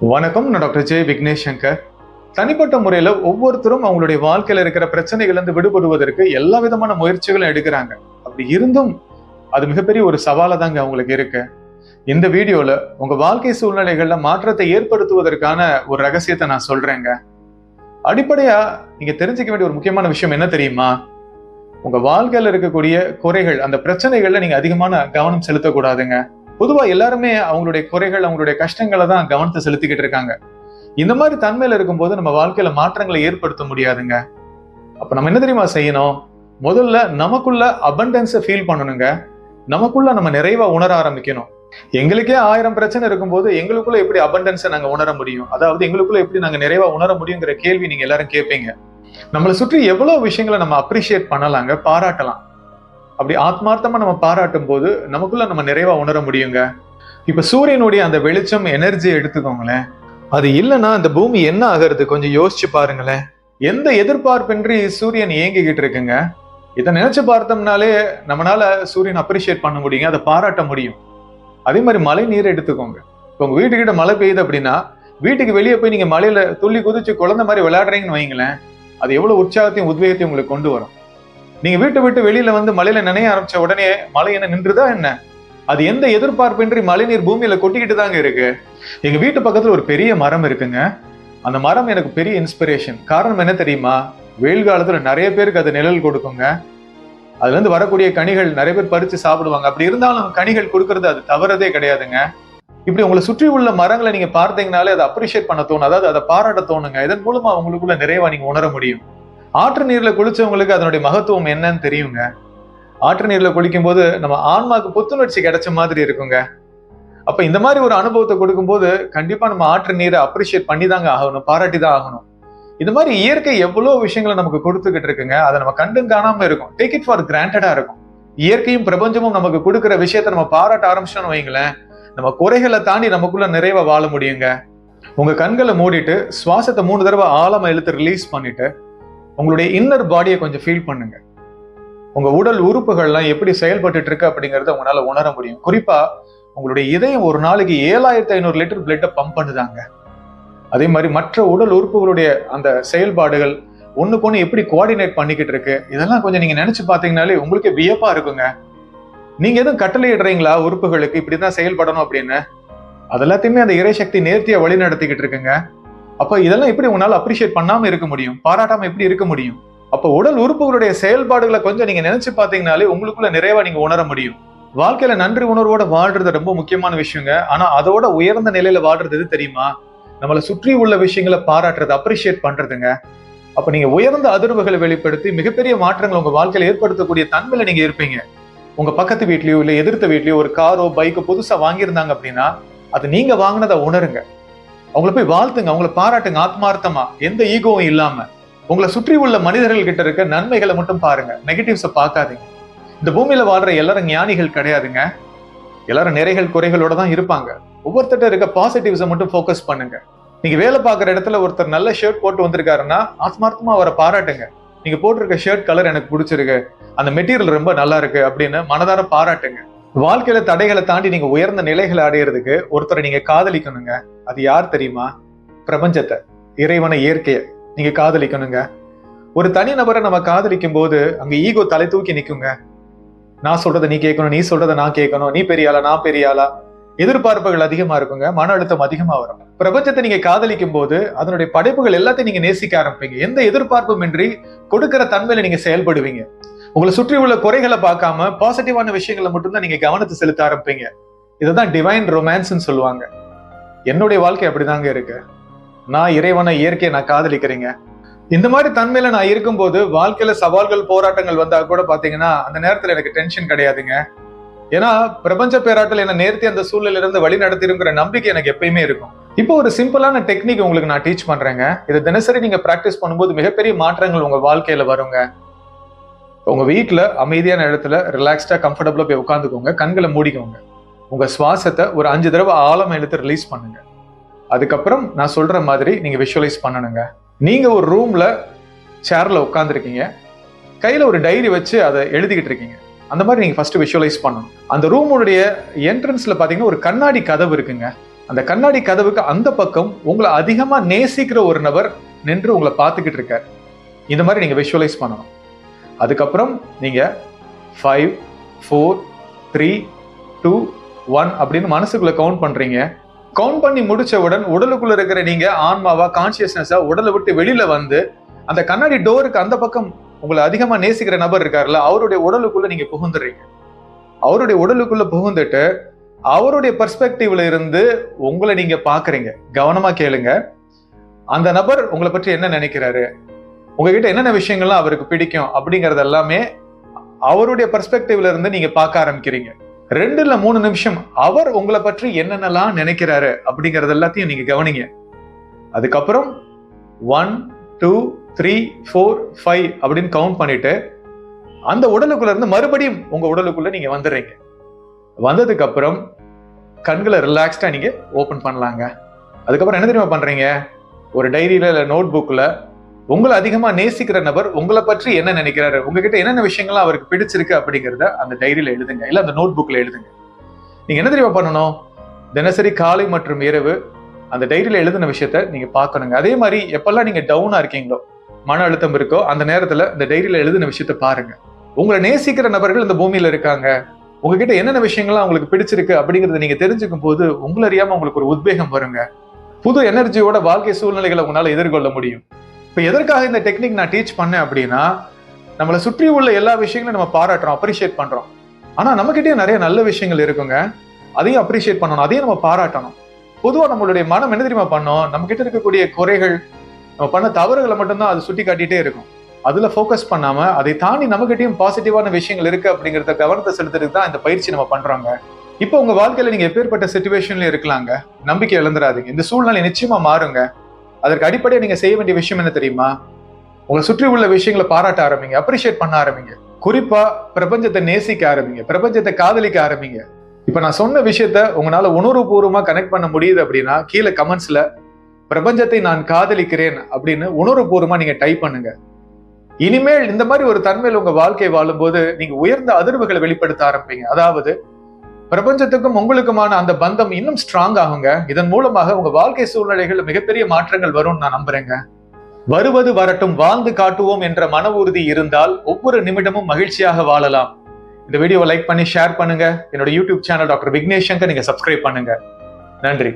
வணக்கம் நான் டாக்டர் ஜெய் விக்னேஷ் சங்கர் தனிப்பட்ட முறையில் ஒவ்வொருத்தரும் அவங்களுடைய வாழ்க்கையில் இருக்கிற பிரச்சனைகள்லேருந்து விடுபடுவதற்கு எல்லா விதமான முயற்சிகளும் எடுக்கிறாங்க. அப்படி இருந்தும் அது மிகப்பெரிய ஒரு சவாலை தாங்க அவங்களுக்கு இருக்கு. இந்த வீடியோவில் உங்கள் வாழ்க்கை சூழ்நிலைகளில் மாற்றத்தை ஏற்படுத்துவதற்கான ஒரு ரகசியத்தை நான் சொல்கிறேங்க அடிப்படையாக நீங்கள் தெரிஞ்சுக்க வேண்டிய ஒரு முக்கியமான விஷயம் என்ன தெரியுமா? உங்கள் வாழ்க்கையில் இருக்கக்கூடிய குறைகள் அந்த பிரச்சனைகளில் நீங்கள் அதிகமான கவனம் செலுத்தக்கூடாதுங்க. பொதுவா எல்லாருமே அவங்களுடைய குறைகள் அவங்களுடைய கஷ்டங்களை தான் கவனத்தை செலுத்திக்கிட்டு இருக்காங்க. இந்த மாதிரி தன்மையில இருக்கும்போது நம்ம வாழ்க்கையில மாற்றங்களை ஏற்படுத்த முடியாதுங்க. அப்ப நம்ம என்ன தெரியுமா செய்யணும்? முதல்ல நமக்குள்ள அபண்டன்ஸை ஃபீல் பண்ணணுங்க. நமக்குள்ள நம்ம நிறைவா உணர ஆரம்பிக்கணும். எங்களுக்கே ஆயிரம் பிரச்சனை இருக்கும்போது எங்களுக்குள்ள எப்படி அபண்டன்ஸை நாங்க உணர முடியும்? அதாவது எங்களுக்குள்ள எப்படி நாங்க நிறைவா உணர முடியுங்கிற கேள்வி நீங்க எல்லாரும் கேட்பீங்க நம்மளை சுற்றி எவ்வளவு விஷயங்களை நம்ம அப்ரிஷியேட் பண்ணலாங்க பாராட்டலாம். அப்படி ஆத்மார்த்தமா நம்ம பாராட்டும் போது நமக்குள்ள நம்ம நிறைவா உணர முடியுங்க. இப்ப சூரியனுடைய அந்த வெளிச்சம் எனர்ஜி எடுத்துக்கோங்களேன். அது இல்லைன்னா இந்த பூமி என்ன ஆகிறது? கொஞ்சம் யோசிச்சு பாருங்களேன். எந்த எதிர்பார்ப்பின்றி சூரியன் இயங்கிக்கிட்டு இருக்குங்க? இதை நினைச்சு பார்த்தோம்னாலே நம்மளால சூரியன் அப்ரிஷியேட் பண்ண முடியுங்க அதை பாராட்ட முடியும். அதே மாதிரி மழை நீரை எடுத்துக்கோங்க. இப்போ உங்க வீட்டுக்கிட்ட மழை பெய்யுது அப்படின்னா வீட்டுக்கு வெளியே போய் நீங்க மழையில துள்ளி குதிச்சு குழந்தை மாதிரி விளையாடுறீங்கன்னு வைங்களேன் அது எவ்வளவு உற்சாகத்தையும் உத்வேகத்தையும் உங்களுக்கு கொண்டு வரும். நீங்க வீட்டை விட்டு வெளியில வந்து மழையில நினைய ஆரம்பிச்ச உடனே மழை என்ன நின்றுதா என்ன? அது எந்த எதிர்பார்ப்பின்றி மழைநீர் பூமியில கொட்டிக்கிட்டு தாங்க இருக்கு. எங்க வீட்டு பக்கத்துல ஒரு பெரிய மரம் இருக்குங்க. அந்த மரம் எனக்கு பெரிய இன்ஸ்பிரேஷன் காரணம் என்ன தெரியுமா? வெயில் காலத்துல நிறைய பேருக்கு அது நிழல் கொடுக்குங்க. அதுல இருந்து வரக்கூடிய கனிகள் நிறைய பேர் பறிச்சு சாப்பிடுவாங்க. அப்படி இருந்தாலும் கனிகள் கொடுக்கறது அது தவறதே கிடையாதுங்க. இப்படி உங்களை சுற்றி உள்ள மரங்களை நீங்க பார்த்தீங்கனாலே அதை அப்ரிஷியேட் பண்ண தோணும். அதாவது அதை பாராட்ட தோணுங்க. இதன் மூலமா உங்களுக்குள்ள நிறைவா நீங்க உணர முடியும். ஆற்று நீரில் குளிச்சவங்களுக்கு அதனுடைய மகத்துவம் என்னன்னு தெரியுங்க. ஆற்று நீரில் குளிக்கும் போது நம்ம ஆன்மாக்கு புத்துணர்ச்சி கிடைச்ச மாதிரி இருக்குங்க. அப்ப இந்த மாதிரி ஒரு அனுபவத்தை கொடுக்கும்போது கண்டிப்பா நம்ம ஆற்று நீரை அப்ரிஷியேட் பண்ணி தாங்க ஆகணும் பாராட்டி தான் ஆகணும். இது மாதிரி இயற்கை எவ்வளோ விஷயங்களை நமக்கு கொடுத்துக்கிட்டு இருக்குங்க அதை நம்ம கண்டும் காணாம இருக்கும். டேக் இட் ஃபார் கிராண்டடா இருக்கும். இயற்கையும் பிரபஞ்சமும் நமக்கு கொடுக்குற விஷயத்த நம்ம பாராட்ட ஆரம்பிச்சோம்னு வைங்களேன் நம்ம குறைகளை தாண்டி நமக்குள்ள நிறைவா வாழ முடியுங்க. உங்க கண்களை மூடிட்டு சுவாசத்தை மூணு தடவை ஆழமா இழுத்து ரிலீஸ் பண்ணிட்டு உங்களுடைய இன்னர் பாடியை கொஞ்சம் ஃபீல் பண்ணுங்க. உங்க உடல் உறுப்புகள்லாம் எப்படி செயல்பட்டு இருக்கு அப்படிங்கறத உங்களால உணர முடியும். குறிப்பா உங்களுடைய இதயம் ஒரு நாளைக்கு ஏழாயிரத்தி ஐநூறு லிட்டர் பிளட்டை பம்ப் பண்ணுதாங்க. அதே மாதிரி மற்ற உடல் உறுப்புகளுடைய அந்த செயல்பாடுகள் ஒண்ணுக்கு ஒண்ணு எப்படி கோஆர்டினேட் பண்ணிக்கிட்டு இருக்கு இதெல்லாம் கொஞ்சம் நீங்க நினைச்சு பாத்தீங்கன்னாலே உங்களுக்கே வியப்பா இருக்குங்க. நீங்க எதுவும் கட்டளையிடுறீங்களா உறுப்புகளுக்கு? இப்படிதான் செயல்படணும் அப்படின்னு? அது எல்லாத்தையுமே அந்த இறைசக்தி நேர்த்தியா வழி நடத்திக்கிட்டு இருக்குங்க அப்ப இதெல்லாம் எப்படி உங்களால அப்ரிஷியேட் பண்ணாம இருக்க முடியும்? பாராட்டாம எப்படி இருக்க முடியும்? அப்ப உடல் உறுப்புகளுடைய செயல்பாடுகளை கொஞ்சம் நீங்க நினைச்சு பாத்தீங்கன்னாலே உங்களுக்குள்ள நிறைவா நீங்க உணர முடியும். வாழ்க்கையில நன்றி உணர்வோட வாழ்றது ரொம்ப முக்கியமான விஷயங்க. ஆனா அதோட உயர்ந்த நிலையில வாழ்றது எது தெரியுமா? நம்மளை சுற்றி உள்ள விஷயங்களை பாராட்டுறது அப்ரிஷியேட் பண்றதுங்க. அப்ப நீங்க உயர்ந்த அதிர்வுகளை வெளிப்படுத்தி மிகப்பெரிய மாற்றங்கள் உங்க வாழ்க்கையில ஏற்படுத்தக்கூடிய தன்மையில நீங்க இருப்பீங்க. உங்க பக்கத்து வீட்லயோ இல்ல எதிர்த்த வீட்லயோ ஒரு காரோ பைக்கோ புதுசா வாங்கியிருந்தாங்க அப்படின்னா அது நீங்க வாங்கினதை உணருங்க. அவங்கள போய் வாழ்த்துங்க அவங்கள பாராட்டுங்க ஆத்மார்த்தமா. எந்த ஈகோவும் இல்லாம. உங்களை சுற்றி உள்ள மனிதர்கள் கிட்ட இருக்க நன்மைகளை மட்டும் பாருங்க. நெகட்டிவ்ஸை பார்க்காதீங்க. இந்த பூமியில வாழ்ற எல்லாரும் ஞானிகள் கிடையாதுங்க. எல்லாரும் நிறைகள் குறைகளோட தான் இருப்பாங்க. ஒவ்வொருத்தட்ட இருக்க பாசிட்டிவ்ஸை மட்டும் ஃபோக்கஸ் பண்ணுங்க. நீங்க வேலை பார்க்குற இடத்துல ஒருத்தர் நல்ல ஷர்ட் போட்டு வந்திருக்காருன்னா ஆத்மார்த்தமா அவரை பாராட்டுங்க. நீங்க போட்டிருக்க ஷர்ட் கலர் எனக்கு பிடிச்சிருக்கு. அந்த மெட்டீரியல் ரொம்ப நல்லா இருக்கு அப்படின்னு மனதார பாராட்டுங்க. வாழ்க்கையில தடைகளை தாண்டி நீங்க உயர்ந்த நிலைகளை அடையிறதுக்கு ஒருத்தரை நீங்க காதலிக்கணுங்க. அது யார் தெரியுமா? பிரபஞ்சத்தை. இறைவனை இயற்கையை. நீங்க காதலிக்கணுங்க. ஒரு தனி நபரை நம்ம காதலிக்கும் போது அங்க ஈகோ தலை தூக்கி நிக்குங்க. நான் சொல்றதை நீ கேட்கணும் நீ சொல்றதை நான் கேட்கணும். நீ பெரிய ஆளா நான் பெரிய ஆளா? எதிர்பார்ப்புகள் அதிகமா இருக்குங்க. மன அழுத்தம் அதிகமா வரும். பிரபஞ்சத்தை நீங்க காதலிக்கும் போது அதனுடைய படைப்புகள் எல்லாத்தையும் நீங்க நேசிக்க ஆரம்பிப்பீங்க. எந்த எதிர்பார்ப்பும் இன்றி கொடுக்கிற தன்மையில நீங்க செயல்படுவீங்க. உங்களை சுற்றி உள்ள குறைகளை பார்க்காம பாசிட்டிவான விஷயங்களை மட்டும்தான் நீங்க கவனத்தை செலுத்த ஆரம்பிப்பீங்க. இதுதான் டிவைன் ரொமான்ஸ்னு சொல்லுவாங்க. என்னுடைய வாழ்க்கை அப்படிதாங்க இருக்கு. நான் இறைவனை இயற்கையை நான் காதலிக்கிறேங்க. இந்த மாதிரி தன்மையில நான் இருக்கும்போது வாழ்க்கையில சவால்கள் போராட்டங்கள் வந்தா கூட பாத்தீங்கன்னா அந்த நேரத்துல எனக்கு டென்ஷன் கிடையாதுங்க. ஏன்னா பிரபஞ்ச பேராட்டல் என்ன நேர்த்தி அந்த சூழ்நிலையில இருந்து வழி நடத்திருங்கிற நம்பிக்கை எனக்கு எப்பயுமே இருக்கும். இப்போ ஒரு சிம்பிளான டெக்னிக் உங்களுக்கு நான் டீச் பண்றேங்க. இதை தினசரி நீங்க பிராக்டிஸ் பண்ணும்போது மிகப்பெரிய மாற்றங்கள் உங்க வாழ்க்கையில வருங்க. உங்க வீட்டுல அமைதியான இடத்துல ரிலாக்ஸ்டா கம்ஃபர்டபுளா போய் உட்காந்துக்கோங்க. கண்களை மூடிக்கோங்க. உங்கள் சுவாசத்தை ஒரு அஞ்சு தடவை ஆழம் எடுத்து ரிலீஸ் பண்ணுங்க. அதுக்கப்புறம் நான் சொல்கிற மாதிரி நீங்கள் விஷுவலைஸ் பண்ணணுங்க. நீங்கள் ஒரு ரூமில் சேரில் உட்காந்துருக்கீங்க கையில் ஒரு டைரி வச்சு அதை எழுதிக்கிட்டு இருக்கீங்க. அந்த மாதிரி நீங்கள் ஃபஸ்ட்டு விஷுவலைஸ் பண்ணணும். அந்த ரூமுடைய என்ட்ரன்ஸில் பார்த்தீங்கன்னா ஒரு கண்ணாடி கதவு இருக்குங்க. அந்த கண்ணாடி கதவுக்கு அந்த பக்கம் உங்களை அதிகமாக நேசிக்கிற ஒரு நபர் நின்று உங்களை பார்த்துக்கிட்டு இருக்கார். இந்த மாதிரி நீங்கள் விஷுவலைஸ் பண்ணணும். அதுக்கப்புறம் நீங்கள் five four three two one அப்படின்னு மனசுக்குள்ள கவுண்ட் பண்றீங்க. கவுண்ட் பண்ணி முடிச்சவுடன் உடலுக்குள்ள இருக்கிற நீங்க ஆன்மாவா கான்சியஸ்னஸா உடலை விட்டு வெளியில வந்து அந்த கண்ணாடி டோருக்கு அந்த பக்கம் உங்களை அதிகமா நேசிக்கிற நபர் இருக்காருல்ல அவருடைய உடலுக்குள்ள நீங்க புகுந்துடுறீங்க அவருடைய உடலுக்குள்ள புகுந்துட்டு அவருடைய பர்ஸ்பெக்டிவ்ல இருந்து உங்களை நீங்க பாக்குறீங்க கவனமா கேளுங்க. அந்த நபர் உங்களை பற்றி என்ன நினைக்கிறாரு? உங்ககிட்ட என்னென்ன விஷயங்கள்லாம் அவருக்கு பிடிக்கும் அப்படிங்கறது எல்லாமே அவருடைய பர்ஸ்பெக்டிவ்ல இருந்து நீங்க பார்க்க ஆரம்பிக்கிறீங்க. ரெண்டு இல்லை மூணு நிமிஷம் அவர் உங்களை பற்றி என்னென்னலாம் நினைக்கிறாரு அப்படிங்கறது எல்லாத்தையும் நீங்க கவனிங்க. அதுக்கப்புறம் one two three four five அப்படின்னு கவுண்ட் பண்ணிட்டு அந்த உடலுக்குள்ள இருந்து மறுபடியும் உங்க உடலுக்குள்ள நீங்க வந்துடுறீங்க. வந்ததுக்கு அப்புறம் கண்களை ரிலாக்ஸ்டா நீங்க ஓபன் பண்ணலாங்க. அதுக்கப்புறம் என்ன தெரியுமா பண்றீங்க? ஒரு டைரியில இல்லை நோட் புக்ல உங்களை அதிகமா நேசிக்கிற நபர் உங்களை பற்றி என்ன நினைக்கிறாரு? உங்ககிட்ட என்னென்ன விஷயங்கள்லாம் அவருக்கு பிடிச்சிருக்கு அப்படிங்கிறத அந்த டைரியில எழுதுங்க. இல்ல அந்த நோட் புக்ல எழுதுங்க. நீங்க என்ன தெரியுமா பண்ணணும்? தினசரி காலை மற்றும் இரவு அந்த டைரியில எழுதின விஷயத்த நீங்க பார்க்கணுங்க. அதே மாதிரி எப்பெல்லாம் நீங்க டவுனா இருக்கீங்களோ மன அழுத்தம் இருக்கோ அந்த நேரத்துல இந்த டைரியில எழுதின விஷயத்த பாருங்க. உங்களை நேசிக்கிற நபர்கள் இந்த பூமியில இருக்காங்க. உங்ககிட்ட என்னென்ன விஷயங்கள்லாம் உங்களுக்கு பிடிச்சிருக்கு அப்படிங்கறத நீங்க தெரிஞ்சுக்கும் போது உங்களை அறியாம உங்களுக்கு ஒரு உத்வேகம் வருங்க. புது எனர்ஜியோட வாழ்க்கை சூழ்நிலைகளை உங்களால எதிர்கொள்ள முடியும். இப்போ எதற்காக இந்த டெக்னிக் நான் டீச் பண்ணேன் அப்படின்னா நம்மளை சுற்றி உள்ள எல்லா விஷயங்களும் நம்ம பாராட்டுறோம் அப்ரிஷியேட் பண்ணுறோம் ஆனால் நம்மக்கிட்டே நிறைய நல்ல விஷயங்கள் இருக்குங்க. அதையும் அப்ரிஷியேட் பண்ணணும் அதையும் நம்ம பாராட்டணும். பொதுவாக நம்மளுடைய மனம் என்ன தெரியுமா பண்ணோம்? நம்ம இருக்கக்கூடிய குறைகள் நம்ம பண்ண தவறுகளை மட்டும்தான் அது சுட்டி காட்டிகிட்டே இருக்கும். அதில் ஃபோக்கஸ் பண்ணாமல் அதை தாண்டி நம்மக்கிட்டையும் பாசிட்டிவான விஷயங்கள் இருக்குது அப்படிங்கிறத கவனத்தை செலுத்துறதுக்கு தான் இந்த பயிற்சி நம்ம பண்ணுறோங்க இப்போ உங்கள் வாழ்க்கையில் நீங்கள் எப்பேற்பட்ட சுச்சுவேஷன்ல இருக்கலாங்க? நம்பிக்கை இழந்துடாதீங்க. இந்த சூழ்நிலை நிச்சயமாக மாறுங்க. அதற்கு அடிப்படையாக நீங்க செய்ய வேண்டிய விஷயம் என்ன தெரியுமா? உங்களை சுற்றி உள்ள விஷயங்களை பாராட்ட ஆரம்பிங்க அப்ரிஷியேட் பண்ண ஆரம்பிங்க. குறிப்பா பிரபஞ்சத்தை நேசிக்க ஆரம்பிங்க பிரபஞ்சத்தை காதலிக்க ஆரம்பிங்க. இப்ப நான் சொன்ன விஷயத்த உங்களால உணர்வுபூர்வமா கனெக்ட் பண்ண முடியுது அப்படின்னா கீழே கமெண்ட்ஸ்ல பிரபஞ்சத்தை நான் காதலிக்கிறேன் அப்படின்னு உணர்வுபூர்வமா நீங்க டைப் பண்ணுங்க. இனிமேல் இந்த மாதிரி ஒரு தன்மையில் உங்க வாழ்க்கை வாழும்போது நீங்க உயர்ந்த அதிர்வுகளை வெளிப்படுத்த ஆரம்பிங்க. அதாவது பிரபஞ்சத்துக்கும் உங்களுக்குமான அந்த பந்தம் இன்னும் ஸ்ட்ராங் ஆகுங்க. இதன் மூலமாக உங்க வாழ்க்கை சூழ்நிலைகள் மிகப்பெரிய மாற்றங்கள் வரும்னு நான் நம்புறேங்க. வருவது வரட்டும் வாழ்ந்து காட்டுவோம் என்ற மன உறுதி இருந்தால் ஒவ்வொரு நிமிடமும் மகிழ்ச்சியாக வாழலாம். இந்த வீடியோவை லைக் பண்ணி ஷேர் பண்ணுங்க. என்னோட யூடியூப் சேனல் டாக்டர் விக்னேஷ் நீங்க சப்ஸ்கிரைப் பண்ணுங்க. நன்றி.